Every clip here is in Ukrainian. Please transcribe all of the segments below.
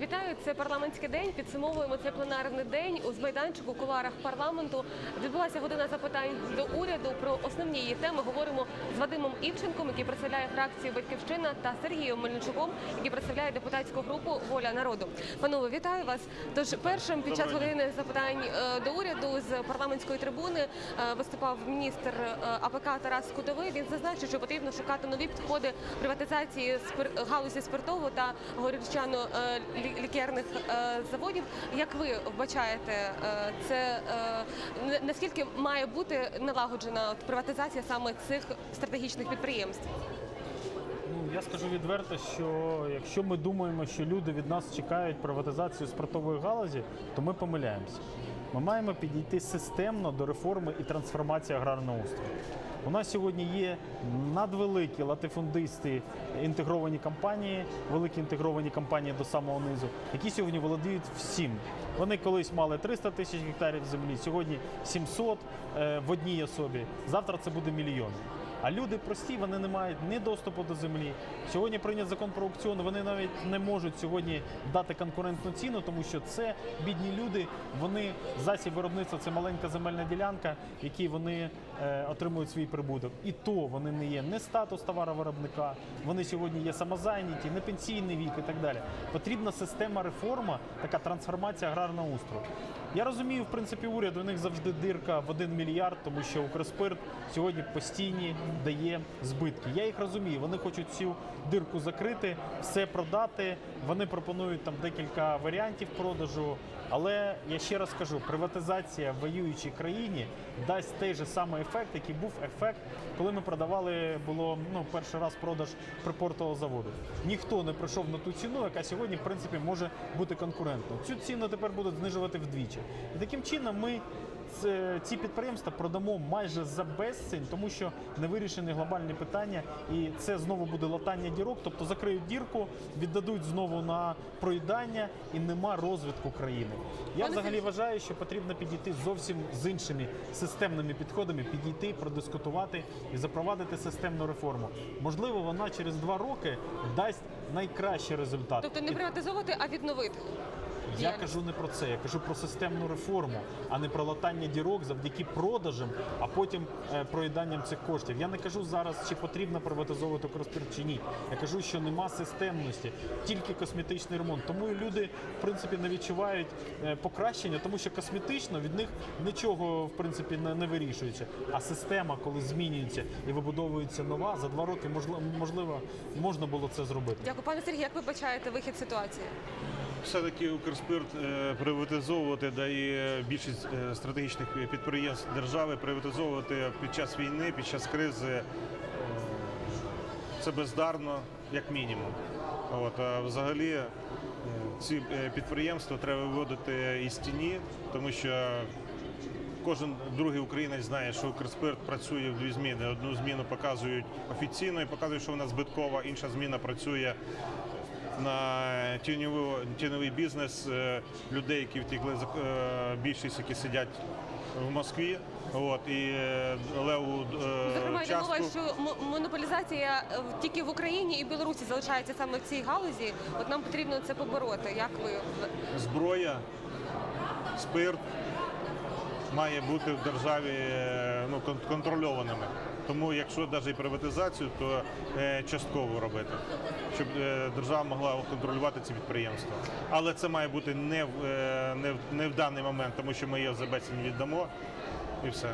Вітаю, це парламентський день. Підсумовуємо цей пленарний день у майданчику у кулуарах парламенту. Відбулася година запитань до уряду. Про основні її теми говоримо з Вадимом Івченком, який представляє фракцію Батьківщина, та Сергієм Мельничуком, який представляє депутатську групу Воля народу. Панове, вітаю вас. Тож першим під час години запитань е, до уряду з парламентської трибуни е, виступав міністр е, АПК Тарас Кутовий. Він зазначив, що потрібно шукати нові підходи приватизації галузі спиртового та горілчано-лікерних заводів. Як ви вбачаєте, е, це е, наскільки має бути налагоджена приватизація саме цих стратегічних підприємств? Ну, я скажу відверто, що якщо ми думаємо, що люди від нас чекають приватизацію спиртової галузі, то ми помиляємося. Ми маємо підійти системно до реформи і трансформації аграрного устрою. У нас сьогодні є надвеликі латифундисти, інтегровані компанії, великі інтегровані компанії до самого низу, які сьогодні володіють всім. Вони колись мали 300 тисяч гектарів землі, сьогодні 700 е, в одній особі. Завтра це буде мільйон. А люди прості, вони не мають ні доступу до землі. Сьогодні прийнят закон про аукціон. Вони навіть не можуть сьогодні дати конкурентну ціну, тому що це бідні люди. Вони засіб виробництва це маленька земельна ділянка, в якій вони отримують свій прибуток. І то вони не є не статус товаровиробника. Вони сьогодні є самозайняті, не пенсійний вік і так далі. Потрібна система реформа, така трансформація аграрного устрою. Я розумію, в принципі, уряд у них завжди дирка в 1 мільярд, тому що Укрспирт сьогодні постійні дає збитки. Я їх розумію. Вони хочуть цю дирку закрити, все продати. Вони пропонують там декілька варіантів продажу. Але я ще раз кажу, приватизація в воюючій країні дасть той же самий ефект, який був ефект, коли ми продавали було ну перший раз продаж припортового заводу. Ніхто не прийшов на ту ціну, яка сьогодні в принципі може бути конкурентною. Цю ціну тепер будуть знижувати вдвічі. І таким чином ми ці підприємства продамо майже за безцінь, тому що не вирішені глобальні питання, і це знову буде латання дірок, тобто закриють дірку, віддадуть знову на проїдання, і нема розвитку країни. Я взагалі вважаю, що потрібно підійти зовсім з іншими системними підходами, підійти, продискутувати і запровадити системну реформу. Можливо, вона через два роки дасть найкращий результат. Тобто не приватизовувати, а відновити. я кажу не про це, я кажу про системну реформу, а не про латання дірок завдяки продажам, а потім е, проїданням цих коштів. Я не кажу зараз, чи потрібно приватизовувати Укрспирт чи ні. Я кажу, що нема системності, тільки косметичний ремонт. Тому і люди, в принципі, не відчувають е, покращення, тому що косметично від них нічого в принципі не, не вирішується. А система, коли змінюється і вибудовується нова, за два роки можливо, можливо можна було це зробити. Дякую, пане Сергій. Як ви бачаєте вихід ситуації? Все-таки Укрспирт е, приватизовувати дає більшість е, стратегічних підприємств держави приватизовувати під час війни, під час кризи е, це бездарно, як мінімум. От, а взагалі е, ці е, підприємства треба виводити із тіні, тому що кожен другий українець знає, що Укрспирт працює в дві зміни. Одну зміну показують офіційно і показують, що вона збиткова, інша зміна працює на тіньову, тіньовий бізнес е, людей, які втекли за е, більшість, які сидять в Москві. От і е, леву Зокрема, мова, частку. що монополізація тільки в Україні і Білорусі залишається саме в цій галузі. От нам потрібно це побороти. Як ви зброя, спирт має бути в державі е, ну, кон- контрольованими. Тому якщо навіть і приватизацію, то е, частково робити, щоб е, держава могла контролювати ці підприємства. Але це має бути не в, не в, не в даний момент, тому що ми її за безцінь віддамо і все.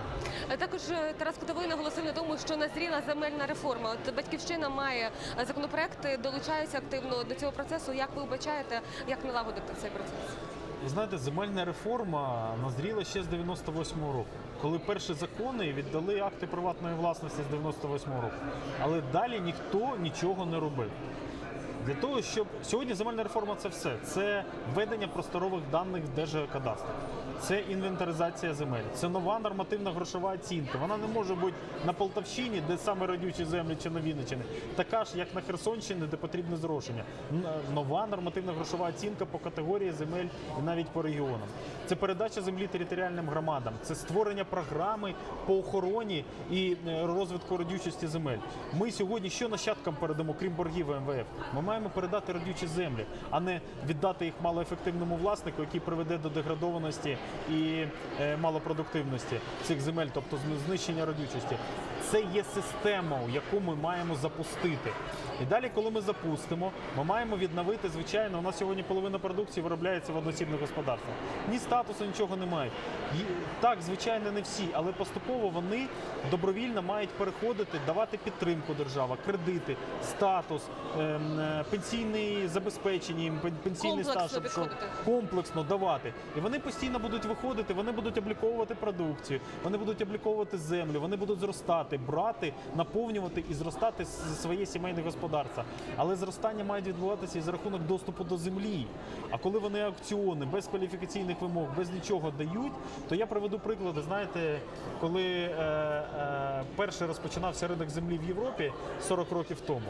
Також Тарас Кутовий наголосив на тому, що назріла земельна реформа. От батьківщина має законопроекти, долучається активно до цього процесу. Як ви вбачаєте, як налагодити цей процес? Ви знаєте, земельна реформа назріла ще з 98-го року, коли перші закони віддали акти приватної власності з 98-го року. Але далі ніхто нічого не робив. Для того, щоб сьогодні земельна реформа це все. Це введення просторових даних в Держгеокадастр. Це інвентаризація земель, це нова нормативна грошова оцінка. Вона не може бути на Полтавщині, де саме родючі землі, чи на Вінниччині, така ж, як на Херсонщині, де потрібне зрошення. Нова нормативна грошова оцінка по категорії земель і навіть по регіонам. Це передача землі територіальним громадам, це створення програми по охороні і е, розвитку родючості земель. Ми сьогодні що нащадкам передамо, крім боргів МВФ? Ми маємо передати родючі землі, а не віддати їх малоефективному власнику, який приведе до деградованості і е, малопродуктивності цих земель, тобто знищення родючості. Це є система, яку ми маємо запустити. І далі, коли ми запустимо, ми маємо відновити, звичайно, у нас сьогодні половина продукції виробляється в одноосібних господарствах. Ні статусу, нічого немає. Так, звичайно, не всі, але поступово вони добровільно мають переходити, давати підтримку держава, кредити, статус, ем, е, пенсійне забезпечення, пенсійний Комплексно стаж, щоб- комплексно давати. І вони постійно будуть виходити, вони будуть обліковувати продукцію, вони будуть обліковувати землю, вони будуть зростати, брати, наповнювати і зростати своє сімейне господарство. Але зростання має відбуватися і за рахунок доступу до землі. А коли вони аукціони без кваліфікаційних вимог, без нічого дають, то я приведу приклади. Знаєте, коли е, е, перший розпочинався ринок землі в Європі 40 років тому,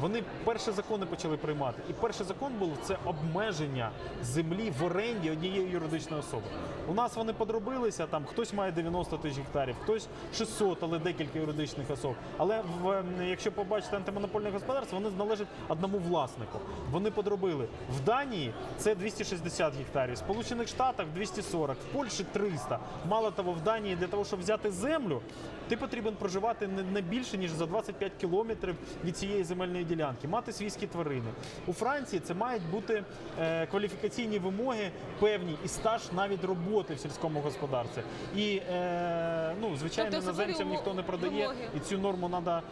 вони перші закони почали приймати. І перший закон був це обмеження землі в оренді однієї юридичної особи. У нас вони подробилися, там хтось має 90 тисяч гектарів, хтось 600, але декілька юридичних особ. Але в, ем, якщо побачите антимонопольне господарство, вони належать одному власнику. Вони подробили. В Данії це 260 гектарів, в Сполучених Штатах 240, в Польщі 300. Мало того, в Данії для того, щоб взяти землю, ти потрібен проживати не, більше ніж за 25 кілометрів від цієї земельної ділянки, мати свійські тварини. У Франції це мають бути е, кваліфікаційні вимоги певні і стаж навіть роботи в сільському господарстві. І е, ну звичайно, Тобто іноземцям ніхто не продає, вимоги. і цю норму треба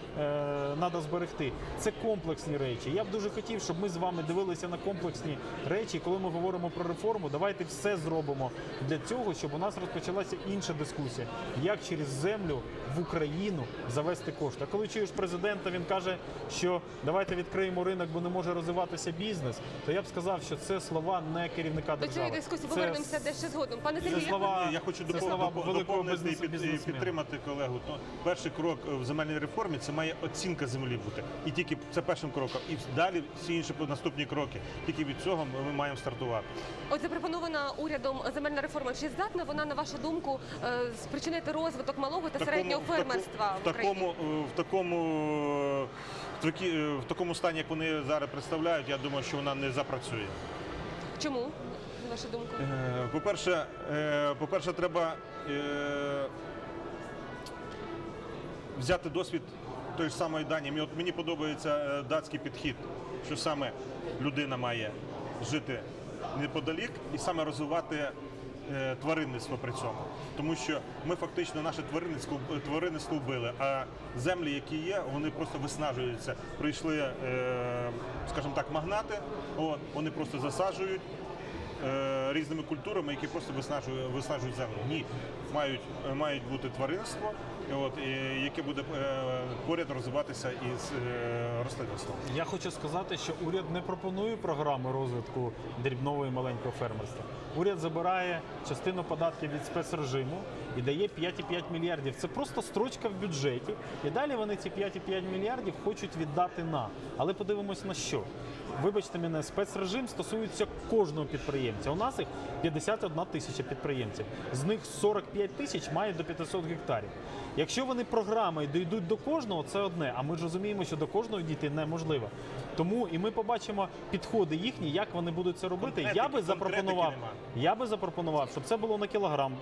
надо зберегти. Це комплексні речі. Я б дуже хотів, щоб ми з вами дивилися на комплексні речі. Коли ми говоримо про реформу, давайте все зробимо для цього, щоб у нас розпочалася інша дискусія, як через землю в Україну завести кошти. А коли чуєш президента, він каже, що давайте відкриємо ринок, бо не може розвиватися бізнес. То я б сказав, що це слова не керівника До держави. цієї дискусії Це повернемося дещо згодом. Пане це Сергію, слова- я хочу це слова доповнити і, під- підтримати колегу. То перший крок в земельній реформі це має оцінка землі бути. І тільки це першим кроком. І далі всі інші наступні кроки. Тільки від цього ми маємо стартувати. от запропонована урядом земельна реформа. Чи здатна вона, на вашу думку, е, спричинити розвиток малого та середнього фермерства в в такому, е, в такому е, в е, в такому стані, як вони зараз представляють, я думаю, що вона не запрацює. Чому? На вашу думку? Е, По-перше, е, по-перше, треба взяти досвід той ж самої. Мені, от мені подобається датський підхід, що саме людина має жити неподалік і саме розвивати тваринництво при цьому. Тому що ми фактично наше тваринництво, тваринництво вбили, а землі, які є, вони просто виснажуються. Прийшли, е, скажімо так, магнати, вони просто засаджують е, різними культурами, які просто виснажують, виснажують землю. Ні, мають, е, мають бути тваринство, от, і, яке буде е, поряд розвиватися із е, рослинництвом. Я хочу сказати, що уряд не пропонує програми розвитку дрібного і маленького фермерства. Уряд забирає частину податків від спецрежиму і дає 5,5 мільярдів. Це просто строчка в бюджеті. І далі вони ці 5,5 мільярдів хочуть віддати на. Але подивимось на що. Вибачте мене, спецрежим стосується кожного підприємця. У нас їх 51 тисяча підприємців. З них 45 тисяч мають до 500 гектарів. Якщо вони програмою дійдуть до кожного, це одне. А ми ж розуміємо, що до кожного дійти неможливо. Тому і ми побачимо підходи їхні, як вони будуть це робити. Я би запропонував, я би запропонував, щоб це було на кілограм,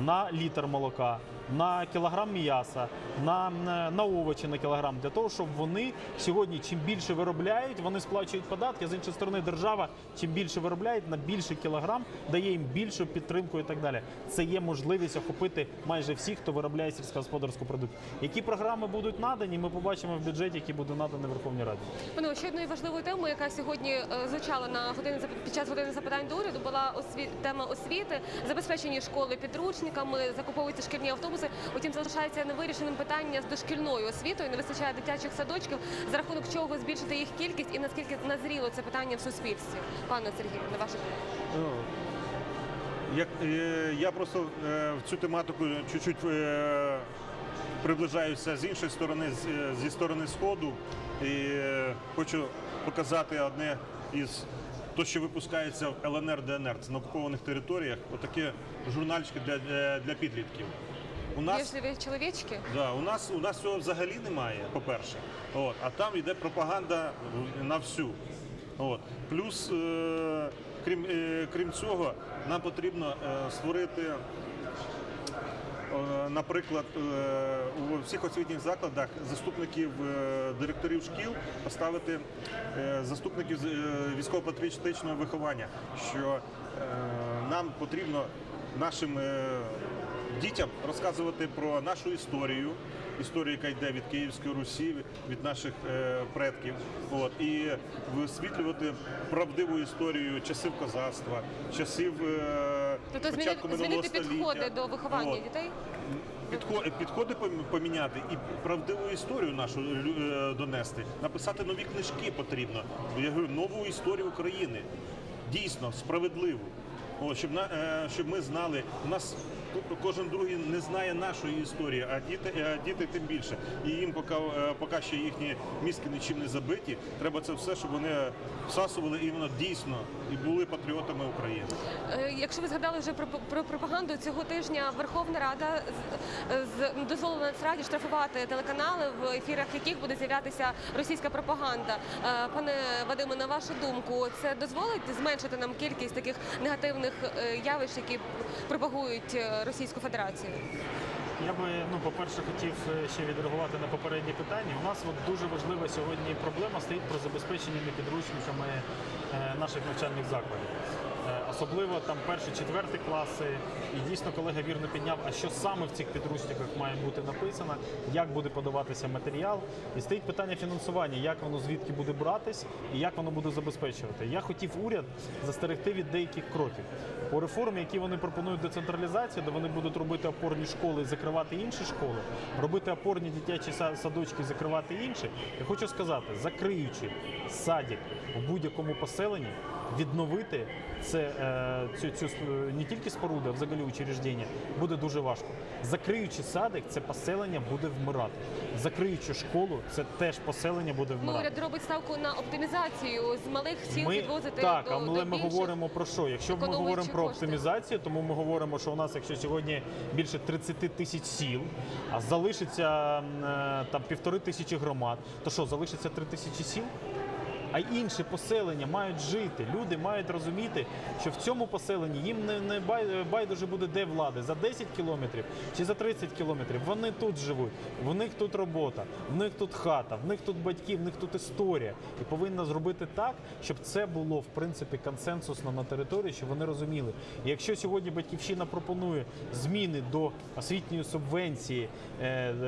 на літр молока, на кілограм м'яса, на, на, овочі на кілограм, для того, щоб вони сьогодні чим більше виробляють, вони сплачують податки. З іншої сторони, держава чим більше виробляють на більший кілограм, дає їм більшу підтримку і так далі. Це є можливість охопити майже всіх, хто виробляє сільськогосподарську продукцію. Які програми будуть надані, ми побачимо в бюджеті, які будуть надані Верховній Раді. Пане, ще одною важливою темою, яка сьогодні е, звучала на години під час години запитань до уряду, була осві... тема освіти, забезпечені школи підручниками, закуповуються шкільні автобуси. Утім, залишається невирішеним питання з дошкільною освітою. Не вистачає дитячих садочків, за рахунок чого збільшити їх кількість і наскільки назріло це питання в суспільстві. Пане Сергію, на вашу думку. Ну, Як, е, я просто е, в цю тематику чуть-чуть е, приближаюся з іншої сторони, зі сторони Сходу. І хочу показати одне із то, що випускається в ЛНР, ДНР. Це на окупованих територіях. Отакі журнальчики для, для підлітків. У нас Вежливі чоловічки. Да, у нас у нас цього взагалі немає, по-перше. От, а там йде пропаганда на всю. От. Плюс, е, крім, е, крім цього, нам потрібно е, створити, е, наприклад, е, у всіх освітніх закладах заступників е, директорів шкіл поставити е, заступників з- е, військово-патріотичного виховання, що е, нам потрібно нашим е, дітям розказувати про нашу історію, історію, яка йде від Київської Русі, від наших е, предків, от і висвітлювати правдиву історію часів козацтва, часів е, Тобто початку змінити, минулого змінити підходи до виховання От. дітей. Підходи поміняти і правдиву історію нашу е, донести. Написати нові книжки потрібно. Я говорю, нову історію України. Дійсно, справедливу. О, щоб, на, щоб ми знали, у нас ко- кожен другий не знає нашої історії, а діти, а діти тим більше. І їм поки, е, поки ще їхні мізки нічим не забиті, треба це все, щоб вони всасували іменно дійсно і були патріотами України. Е, Якщо ви згадали вже про, про пропаганду цього тижня, Верховна Рада з, дозволила Нацраді штрафувати телеканали, в ефірах яких буде з'являтися російська пропаганда. Е, Пане Вадиме, на вашу думку, це дозволить зменшити нам кількість таких негативних е, явищ, які пропагують е, Російську Федерацію? Я би, ну, по-перше, хотів е, ще відреагувати на попередні питання. У нас от дуже важлива сьогодні проблема стоїть про забезпечення підручниками е, наших навчальних закладів. Е, Особливо там перші, четверті класи. І дійсно колега вірно підняв, а що саме в цих підручниках має бути написано, як буде подаватися матеріал. І стоїть питання фінансування, як воно звідки буде братись і як воно буде забезпечувати. Я хотів уряд застерегти від деяких кроків. По реформі, які вони пропонують децентралізацію, де вони будуть робити опорні школи і закривати інші школи, робити опорні дитячі садочки і закривати інші. Я хочу сказати, закриючи садик в будь-якому поселенні, відновити це е, цю, цю не тільки споруду, а взагалі учреждення, буде дуже важко. Закриючи садик, це поселення буде вмирати. Закриючи школу, це теж поселення буде Ну, вмирати. уряд робить ставку на оптимізацію з малих сіл Ми підвозити так, до, але до ми говоримо про що? Якщо ми говоримо про кошти. оптимізацію, тому ми говоримо, що у нас, якщо сьогодні більше 30 тисяч сіл, а залишиться е, там півтори тисячі громад, то що залишиться три тисячі сіл? А інші поселення мають жити. Люди мають розуміти, що в цьому поселенні їм не, не байдуже буде де влади за 10 кілометрів чи за 30 кілометрів. Вони тут живуть, в них тут робота, в них тут хата, в них тут батьки, в них тут історія. І повинна зробити так, щоб це було в принципі консенсусно на території, щоб вони розуміли. І якщо сьогодні батьківщина пропонує зміни до освітньої субвенції, е, е,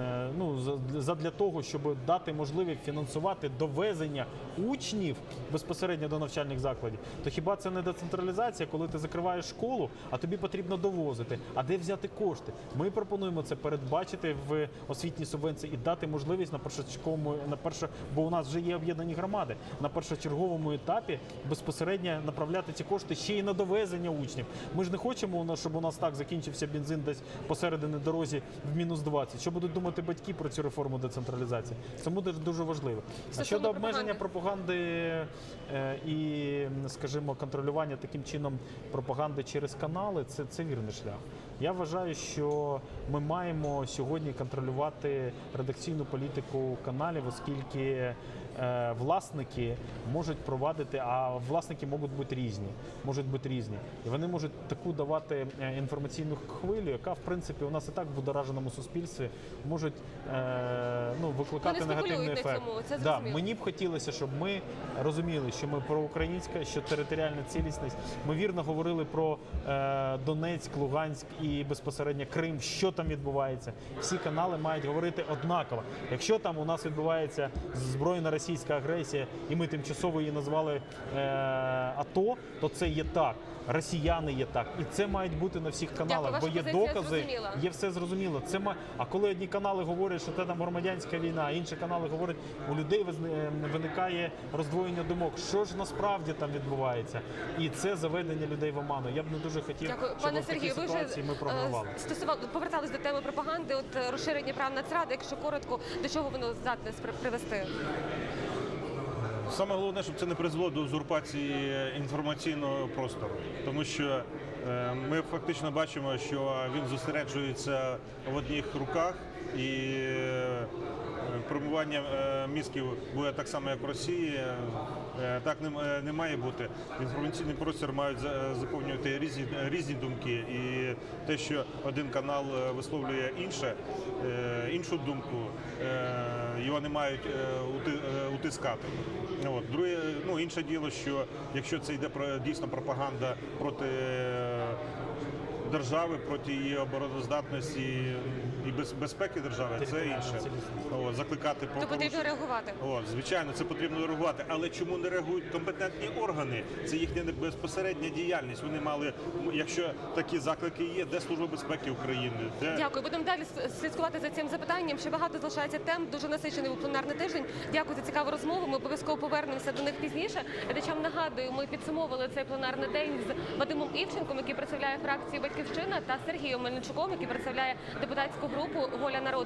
е, ну за- задля того, щоб дати можливість фінансувати довезення учнів безпосередньо до навчальних закладів, то хіба це не децентралізація, коли ти закриваєш школу, а тобі потрібно довозити? А де взяти кошти? Ми пропонуємо це передбачити в освітній субвенції і дати можливість на першочерговому на перше, бо у нас вже є об'єднані громади на першочерговому етапі безпосередньо направляти ці кошти ще й на довезення учнів. Ми ж не хочемо, щоб у нас так закінчився бензин десь посередині дорозі в мінус 20. Що будуть думати батьки про цю реформу децентралізації? Це буде дуже важливо. А щодо обмеження пропаганди. е, і, скажімо, контролювання таким чином пропаганди через канали, це, це вірний шлях. Я вважаю, що ми маємо сьогодні контролювати редакційну політику каналів, оскільки власники можуть провадити, а власники можуть бути різні, можуть бути різні, і вони можуть таку давати е, інформаційну хвилю, яка в принципі у нас і так в будораженому суспільстві можуть е, ну, викликати Вони негативний спекулюють на ефект. цьому, це да, мені б хотілося, щоб ми розуміли, що ми проукраїнська, що територіальна цілісність. Ми вірно говорили про е, Донецьк, Луганськ і безпосередньо Крим, що там відбувається. Всі канали мають говорити однаково. Якщо там у нас відбувається збройна російська агресія, і ми тимчасово її назвали е, АТО, то це є так. Росіяни є так, і це мають бути на всіх каналах, ваша бо є докази, зрозуміла. є все зрозуміло. Це ма... А коли одні канали говорять, що це там громадянська війна, а інші канали говорять, у людей е, виникає роздвоєння думок. Що ж насправді там відбувається? І це заведення людей в оману. Я б не дуже хотів, Дякую, щоб пане в такій Сергію. Ви вже ми програвали. е, стосували повертались до теми пропаганди, от е, розширення прав нацради. Якщо коротко, до чого воно здатне привести? Саме головне, щоб це не призвело до узурпації інформаційного простору, тому що е, ми фактично бачимо, що він зосереджується в одних руках і е, промивання е, мізків буде так само, як в Росії. Так не, має бути. Інформаційний простір мають за- заповнювати різні, різні думки. І те, що один канал висловлює інше, іншу думку, його не мають ути- утискати. От. Друге, ну, інше діло, що якщо це йде про дійсно пропаганда проти держави, проти її обороноздатності і без- безпеки держави, це інше. От, закликати про потрібно реагувати. От, звичайно, це потрібно реагувати. Але чому не реагують компетентні органи? Це їхня не- безпосередня діяльність. Вони мали, якщо такі заклики є, де служба безпеки України, де Дякую. Будемо далі слідкувати за цим запитанням. Ще багато залишається тем. Дуже насичений був пленарний тиждень. Дякую за цікаву розмову. Ми обов'язково повернемося до них пізніше. Глядачам нагадую, ми підсумовували цей пленарний день з Вадимом Івченком, який представляє фракцію Батьківщина, та Сергієм Мельничуком, який представляє депутатську групу Воля народу.